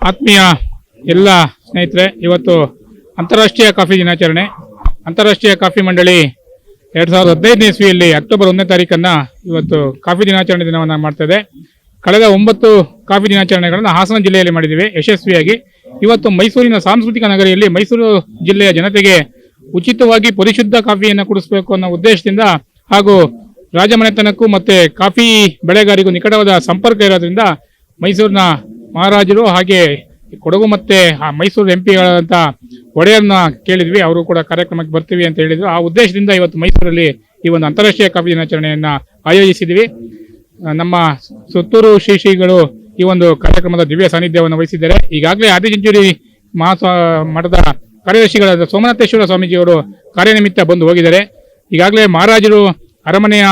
ಆತ್ಮೀಯ ಎಲ್ಲ ಸ್ನೇಹಿತರೆ, ಇವತ್ತು ಅಂತಾರಾಷ್ಟ್ರೀಯ ಕಾಫಿ ದಿನಾಚರಣೆ. ಅಂತಾರಾಷ್ಟ್ರೀಯ ಕಾಫಿ ಮಂಡಳಿ ಎರಡು ಸಾವಿರದ ಹದಿನೈದನೇ ಇಸ್ವಿಯಲ್ಲಿ ಅಕ್ಟೋಬರ್ ಒಂದನೇ ತಾರೀಕನ್ನ ಇವತ್ತು ಕಾಫಿ ದಿನಾಚರಣೆ ದಿನವನ್ನು ಮಾಡ್ತದೆ ಕಳೆದ ಒಂಬತ್ತು ಕಾಫಿ ದಿನಾಚರಣೆಗಳನ್ನು ಹಾಸನ ಜಿಲ್ಲೆಯಲ್ಲಿ ಮಾಡಿದ್ದೀವಿ ಯಶಸ್ವಿಯಾಗಿ. ಇವತ್ತು ಮೈಸೂರಿನ ಸಾಂಸ್ಕೃತಿಕ ನಗರಿಯಲ್ಲಿ ಮೈಸೂರು ಜಿಲ್ಲೆಯ ಜನತೆಗೆ ಉಚಿತವಾಗಿ ಪರಿಶುದ್ಧ ಕಾಫಿಯನ್ನು ಕುಡಿಸಬೇಕು ಅನ್ನೋ ಉದ್ದೇಶದಿಂದ ಹಾಗೂ ರಾಜಮನೆತನಕ್ಕೂ ಮತ್ತು ಕಾಫಿ ಬೆಳೆಗಾರಿಗೂ ನಿಕಟವಾದ ಸಂಪರ್ಕ ಇರೋದ್ರಿಂದ ಮೈಸೂರಿನ ಮಹಾರಾಜರು ಹಾಗೆ ಕೊಡಗು ಮತ್ತೆ ಆ ಮೈಸೂರು ಎಂ ಪಿಗಳಾದಂಥ ಒಡೆಯರ್ನ ಕೇಳಿದ್ವಿ. ಅವರು ಕೂಡ ಕಾರ್ಯಕ್ರಮಕ್ಕೆ ಬರ್ತೀವಿ ಅಂತ ಹೇಳಿದ್ರು. ಆ ಉದ್ದೇಶದಿಂದ ಇವತ್ತು ಮೈಸೂರಲ್ಲಿ ಈ ಒಂದು ಅಂತಾರಾಷ್ಟ್ರೀಯ ಕಾಫಿ ದಿನಾಚರಣೆಯನ್ನು ಆಯೋಜಿಸಿದ್ವಿ ನಮ್ಮ ಸುತ್ತೂರು ಶ್ರೀ ಶ್ರೀಗಳು ಈ ಒಂದು ಕಾರ್ಯಕ್ರಮದ ದಿವ್ಯ ಸಾನ್ನಿಧ್ಯವನ್ನು ವಹಿಸಿದ್ದಾರೆ. ಈಗಾಗಲೇ ಆದಿಚುಂಚೂರಿ ಮಹಾಸ್ವಾ, ಮಠದ ಕಾರ್ಯದರ್ಶಿಗಳಾದ ಸೋಮನಾಥೇಶ್ವರ ಸ್ವಾಮೀಜಿಯವರು ಕಾರ್ಯನಿಮಿತ್ತ ಬಂದು ಹೋಗಿದ್ದಾರೆ. ಈಗಾಗಲೇ ಮಹಾರಾಜರು ಅರಮನೆಯ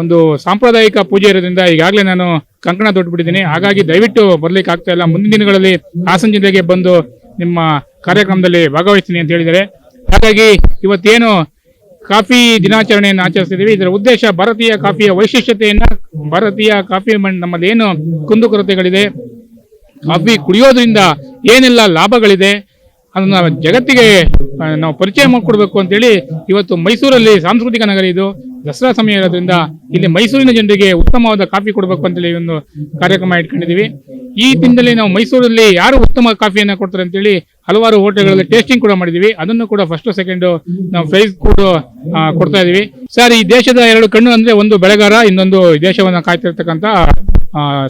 ಒಂದು ಸಾಂಪ್ರದಾಯಿಕ ಪೂಜೆ ಇರೋದ್ರಿಂದ ಈಗಾಗಲೇ ನಾನು ಕಂಕಣ ತೊಟ್ಬಿಟ್ಟಿದ್ದೀನಿ. ಹಾಗಾಗಿ ದಯವಿಟ್ಟು ಬರ್ಲಿಕ್ಕೆ ಆಗ್ತಾ ಇಲ್ಲ. ಮುಂದಿನ ದಿನಗಳಲ್ಲಿ ಹಾಸನ ಜಿಲ್ಲೆಗೆ ಬಂದು ನಿಮ್ಮ ಕಾರ್ಯಕ್ರಮದಲ್ಲಿ ಭಾಗವಹಿಸ್ತೀನಿ ಅಂತ ಹೇಳಿದ್ದಾರೆ. ಹಾಗಾಗಿ ಇವತ್ತೇನು ಕಾಫಿ ದಿನಾಚರಣೆಯನ್ನು ಆಚರಿಸ್ತಿದ್ದೀವಿ. ಇದರ ಉದ್ದೇಶ ಭಾರತೀಯ ಕಾಫಿಯ ವೈಶಿಷ್ಟ್ಯತೆಯನ್ನು ಭಾರತೀಯ ಕಾಫಿ ನಮ್ಮಲ್ಲಿ ಏನು ಕುಂದುಕೊರತೆಗಳಿದೆ ಕಾಫಿ ಕುಡಿಯೋದ್ರಿಂದ ಏನೆಲ್ಲ ಲಾಭಗಳಿದೆ ಅದನ್ನ ಜಗತ್ತಿಗೆ ನಾವು ಪರಿಚಯ ಮಾಡಿಕೊಡ್ಬೇಕು ಅಂತೇಳಿ ಇವತ್ತು ಮೈಸೂರಲ್ಲಿ ಸಾಂಸ್ಕೃತಿಕ ನಗರ ಇದು. ದಸರಾ ಸಮಯ ಇರೋದ್ರಿಂದ ಇಲ್ಲಿ ಮೈಸೂರಿನ ಜನರಿಗೆ ಉತ್ತಮವಾದ ಕಾಫಿ ಕೊಡಬೇಕು ಅಂತೇಳಿ ಒಂದು ಕಾರ್ಯಕ್ರಮ ಇಟ್ಕೊಂಡಿದ್ದೀವಿ. ಈ ದಿನದಲ್ಲಿ ನಾವು ಮೈಸೂರಲ್ಲಿ ಯಾರು ಉತ್ತಮ ಕಾಫಿಯನ್ನು ಕೊಡ್ತಾರೆ ಅಂತೇಳಿ ಹಲವಾರು ಹೋಟೆಲ್ಗಳಲ್ಲಿ ಟೇಸ್ಟಿಂಗ್ ಕೂಡ ಮಾಡಿದೀವಿ ಅದನ್ನು ಕೂಡ ಫಸ್ಟ್ ಸೆಕೆಂಡ್ ನಾವು ಪ್ರೈಸ್ ಕೂಡ ಕೊಡ್ತಾ ಇದೀವಿ ಸರ್, ಈ ದೇಶದ ಎರಡು ಕಣ್ಣು ಅಂದ್ರೆ ಒಂದು ಬೆಳೆಗಾರ, ಇನ್ನೊಂದು ದೇಶವನ್ನ ಕಾಯ್ತಿರ್ತಕ್ಕಂಥ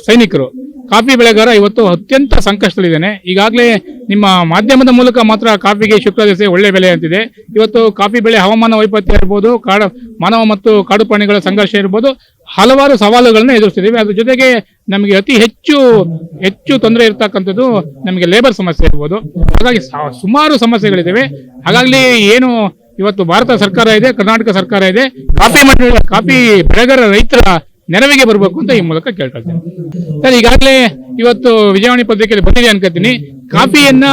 ಸೈನಿಕರು. ಕಾಫಿ ಬೆಳೆಗಾರ ಇವತ್ತು ಅತ್ಯಂತ ಸಂಕಷ್ಟದಲ್ಲಿದ್ದಾನೆ. ಈಗಾಗಲೇ ನಿಮ್ಮ ಮಾಧ್ಯಮದ ಮೂಲಕ ಮಾತ್ರ ಕಾಫಿಗೆ ಶುಕ್ರ ದಿವಸ ಒಳ್ಳೆ ಬೆಲೆ ಅಂತಿದೆ. ಇವತ್ತು ಕಾಫಿ ಬೆಳೆ ಹವಾಮಾನ ವೈಪತ್ಯ ಇರ್ಬೋದು, ಕಾಡು ಮಾನವ ಮತ್ತು ಕಾಡು ಪ್ರಾಣಿಗಳ ಸಂಘರ್ಷ ಇರ್ಬೋದು, ಹಲವಾರು ಸವಾಲುಗಳನ್ನ ಎದುರಿಸ್ತಿದ್ದೀವಿ. ಅದ್ರ ಜೊತೆಗೆ ನಮಗೆ ಅತಿ ಹೆಚ್ಚು ಹೆಚ್ಚು ತೊಂದರೆ ಇರ್ತಕ್ಕಂಥದ್ದು ನಮಗೆ ಲೇಬರ್ ಸಮಸ್ಯೆ ಇರ್ಬೋದು. ಹಾಗಾಗಿ ಸುಮಾರು ಸಮಸ್ಯೆಗಳಿದ್ದಾವೆ. ಹಾಗಾಗಲಿ ಏನು ಇವತ್ತು ಭಾರತ ಸರ್ಕಾರ ಇದೆ, ಕರ್ನಾಟಕ ಸರ್ಕಾರ ಇದೆ. ಕಾಫಿ ಮಂಡಳಿ, ಕಾಫಿ ಬೆಳೆಗಾರ ರೈತರ ನೆರವಿಗೆ ಬರಬೇಕು ಅಂತ ಈ ಮೂಲಕ ಕೇಳ್ಕೊಳ್ತೇನೆ ಸರ್, ಈಗಾಗಲೇ ಇವತ್ತು ವಿಜಯವಾಣಿ ಪತ್ರಿಕೆಯಲ್ಲಿ ಬಂದಿದೆ ಅನ್ಕೋತೀನಿ. ಕಾಫಿಯನ್ನ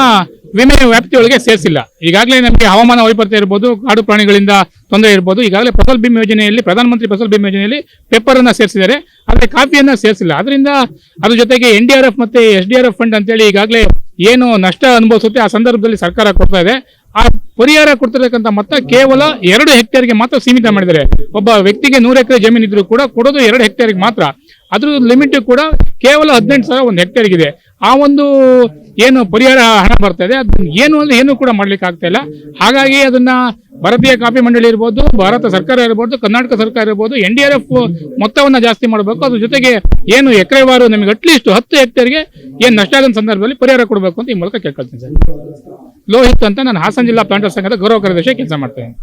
ವಿಮೆ ವ್ಯಾಪ್ತಿಯೊಳಗೆ ಸೇರಿಸಿಲ್ಲ. ಈಗಾಗಲೇ ನಮಗೆ ಹವಾಮಾನ ವೈಪರೀತ್ಯ ಇರ್ಬೋದು, ಕಾಡು ಪ್ರಾಣಿಗಳಿಂದ ತೊಂದರೆ ಇರ್ಬೋದು, ಈಗಾಗಲೇ ಫಸಲ್ ಬಿಮ್ ಯೋಜನೆಯಲ್ಲಿ, ಪ್ರಧಾನಮಂತ್ರಿ ಫಸಲ್ ಬಿಮ್ ಯೋಜನೆಯಲ್ಲಿ ಪೇಪರ್ ಅನ್ನ ಸೇರಿಸಿದ್ದಾರೆ. ಆದರೆ ಕಾಫಿಯನ್ನ ಸೇರಿಸಿಲ್ಲ. ಅದರಿಂದ ಅದ್ರ ಜೊತೆಗೆ ಎನ್ ಡಿ ಆರ್ ಎಫ್ ಮತ್ತೆ S D R F fund ಅಂತೇಳಿ ಈಗಾಗಲೇ ಏನು ನಷ್ಟ ಅನುಭವಿಸುತ್ತೆ ಆ ಸಂದರ್ಭದಲ್ಲಿ ಸರ್ಕಾರ ಕೊಡ್ತಾ ಇದೆ. ಆ ಪರಿಹಾರ ಕೊಡ್ತಿರ್ತಕ್ಕಂಥ ಮೊತ್ತ ಕೇವಲ ಎರಡು ಹೆಕ್ಟೇರ್ಗೆ ಮಾತ್ರ ಸೀಮಿತ ಮಾಡಿದ್ದಾರೆ. ಒಬ್ಬ ವ್ಯಕ್ತಿಗೆ ನೂರು ಎಕರೆ ಜಮೀನು ಇದ್ರೂ ಕೂಡ ಕೊಡೋದು ಎರಡು ಹೆಕ್ಟೇರ್ಗೆ ಮಾತ್ರ. ಅದ್ರ ಲಿಮಿಟ್ ಕೂಡ ಕೇವಲ ಹದಿನೆಂಟು ಸಾವಿರ ಒಂದು ಹೆಕ್ಟೇರ್ಗೆ ಇದೆ ಆ ಒಂದು ಏನು ಪರಿಹಾರ ಹಣ ಬರ್ತಾ ಇದೆ. ಅದನ್ನ ಏನು ಅಂದ್ರೆ ಏನು ಕೂಡ ಮಾಡ್ಲಿಕ್ಕೆ ಆಗ್ತಾ ಇಲ್ಲ. ಹಾಗಾಗಿ ಅದನ್ನ ಭಾರತೀಯ ಕಾಫಿ ಮಂಡಳಿ ಇರ್ಬೋದು, ಭಾರತ ಸರ್ಕಾರ ಇರ್ಬೋದು, ಕರ್ನಾಟಕ ಸರ್ಕಾರ ಇರ್ಬೋದು, ಎನ್ ಡಿ ಆರ್ ಎಫ್ ಮೊತ್ತವನ್ನ ಜಾಸ್ತಿ ಮಾಡಬೇಕು. ಅದ್ರ ಜೊತೆಗೆ ಏನು ಎಕರೆವಾರು ನಮಗೆ ಅಟ್ಲೀಸ್ಟ್ ಹತ್ತು ಹೆಕ್ಟೇರ್ಗೆ ಏನು ನಷ್ಟ ಆದ ಸಂದರ್ಭದಲ್ಲಿ ಪರಿಹಾರ ಕೊಡಬೇಕು ಅಂತ ಈ ಮೂಲಕ ಕೇಳ್ಕೊಳ್ತೀನಿ ಸರ್. ಲೋಹಿತ್ ಅಂತ ನಾನು ಹಾಸನ ಜಿಲ್ಲಾ ಪ್ಲಾಂಟರ್ ಸಂಘದ ಗೌರವ ಕಾರ್ಯದರ್ಶಿ ಕೆಲಸ ಮಾಡ್ತೇನೆ.